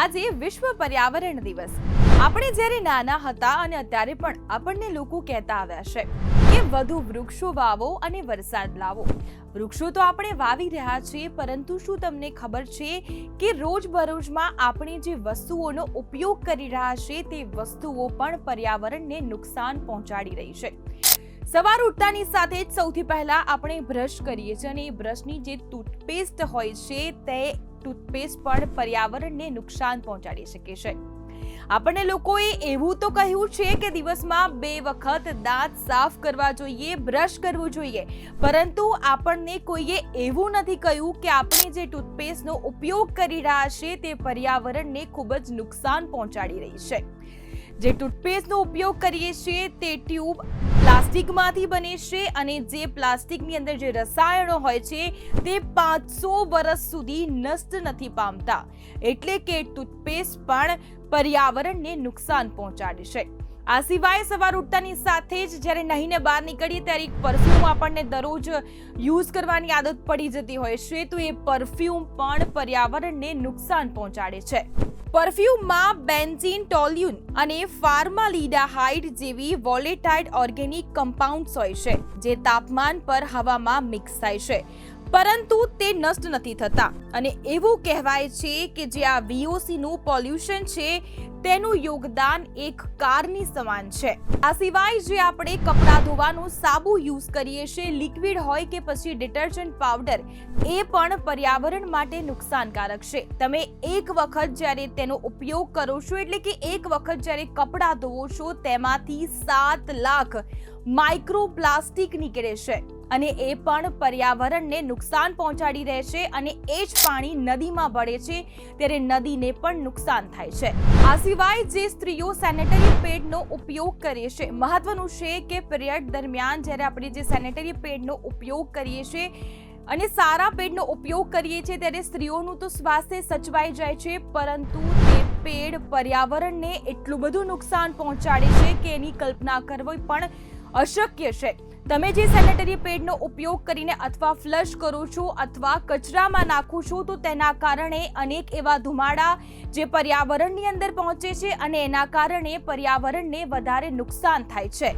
આજે વિશ્વ પર્યાવરણ દિવસ. આપણે જ્યારે નાના હતા અને અત્યારે પણ આપણને લોકો કહેતા આવ્યા છે કે વધુ વૃક્ષો વાવો અને વરસાદ લાવો. વૃક્ષો તો આપણે વાવી રહ્યા છીએ, પરંતુ શું તમને ખબર છે કે રોજબરોજમાં આપણે જે વસ્તુઓનો ઉપયોગ કરી રહ્યા છીએ તે વસ્તુઓ પણ પર્યાવરણને નુકસાન પહોંચાડી રહી છે. સવાર ઉઠતાની સાથે જ સૌથી પહેલા આપણે બ્રશ કરીએ છીએ અને એ બ્રશની જે ટૂથપેસ્ટ હોય છે, તે ટૂથપેસ્ટ પણ પર્યાવરણને નુકસાન પહોંચાડી શકે છે. આપણને લોકોએ એવું તો કહ્યું છે કે દિવસમાં બે વખત દાંત સાફ કરવા જોઈએ, બ્રશ કરવું જોઈએ. પરંતુ આપણને કોઈએ એવું નથી કહ્યું કે આપણે જે ટૂથપેસ્ટનો ઉપયોગ કરી રહ્યા છે તે પર્યાવરણને ખૂબ જ નુકસાન પહોંચાડી રહી છે. જે ટૂથપેસ્ટનો ઉપયોગ કરીએ છીએ તે ટ્યુબ પ્લાસ્ટિકમાંથી બને છે અને જે પ્લાસ્ટિકની અંદર જે રસાયણો હોય છે, તે પાંચસો વર્ષ સુધી નષ્ટ નથી પામતા. એટલે કે ટૂથપેસ્ટ પણ પર્યાવરણને નુકસાન પહોંચાડે છે. આ સિવાય સવાર ઉઠતાની સાથે જ જ્યારે નહીંને બહાર નીકળીએ ત્યારે એક પરફ્યુમ આપણને દરરોજ યુઝ કરવાની આદત પડી જતી હોય છે, તો એ પરફ્યુમ પણ પર્યાવરણને નુકસાન પહોંચાડે છે. પરફ્યુમમાં બેન્ઝીન ટોલ્યુન અને ફાર્માલીડાહાઇડ જેવી વોલેટાઇડ ઓર્ગેનિક કમ્પાઉન્ડ્સ હોય છે, જે તાપમાન પર હવામાં મિક્સ થાય છે. પરંતુ તે નષ્ટ નથી થતા. અને એવું કહેવાય છે કે જે આ VOC નું પોલ્યુશન છે, તેનું યોગદાન એક કારની સમાન છે. આ સિવાય જે આપણે કપડાં ધોવાનું સાબુ યુઝ કરીએ છીએ, લિક્વિડ હોય કે પછી ડિટર્જન્ટ પાવડર, એ પણ પર્યાવરણ માટે નુકસાનકારક છે. તમે એક વખત જ્યારે તેનો ઉપયોગ કરો છો, એટલે કે એક વખત જ્યારે કપડાં ધોવો છો, તેમાંથી સાત લાખ માઇક્રોપ્લાસ્ટિક નીકળે છે. અને એ પણ પર્યાવરણને નુકસાન પહોંચાડી રહે છે અને એ જ પાણી નદીમાં ભળે છે, ત્યારે નદીને પણ નુકસાન થાય છે. આ સિવાય જે સ્ત્રીઓ સેનેટરી પેડનો ઉપયોગ કરે છે, મહત્વનું છે કે પિરિયડ દરમિયાન જ્યારે આપણે જે સેનેટરી પેડનો ઉપયોગ કરીએ છીએ અને સારા પેડનો ઉપયોગ કરીએ છીએ, ત્યારે સ્ત્રીઓનું તો સ્વાસ્થ્ય સચવાઈ જાય છે, પરંતુ તે પેડ પર્યાવરણને એટલું બધું નુકસાન પહોંચાડે છે કે એની કલ્પના કરવી પણ અશક્ય છે. તમે જે સેનેટરી પેડનો ઉપયોગ કરીને અથવા ફ્લશ કરો છો અથવા કચરામાં નાખો છો, તો તેના કારણે અનેક એવા ધુમાડા જે પર્યાવરણની અંદર પહોંચે છે અને એના કારણે પર્યાવરણને વધારે નુકસાન થાય છે.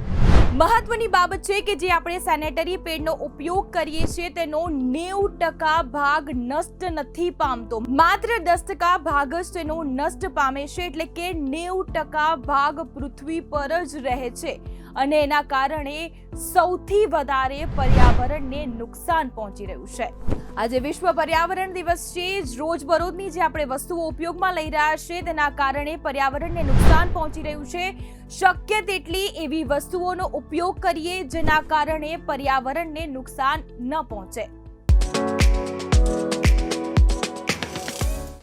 મહત્વની બાબત છે કે જે આપણે સેનેટરી પેડનો ઉપયોગ કરીએ છીએ, તેનો નેવું ટકા ભાગ નષ્ટ નથી પામતો. માત્ર દસ ટકા ભાગ જ તેનો નષ્ટ પામે છે, એટલે કે નેવું ટકા ભાગ પૃથ્વી પર જ રહે છે. અને એના કારણે સૌથી વધારે પર્યાવરણને નુકસાન પહોંચી રહ્યું છે. આજે વિશ્વ પર્યાવરણ દિવસ છે. જ રોજબરોજની જે આપણે વસ્તુઓ ઉપયોગમાં લઈ રહ્યા છે, તેના કારણે પર્યાવરણને નુકસાન પહોંચી રહ્યું છે. શક્ય તેટલી એવી વસ્તુઓનો ઉપયોગ કરીએ, જેના કારણે પર્યાવરણને નુકસાન ન પહોંચે.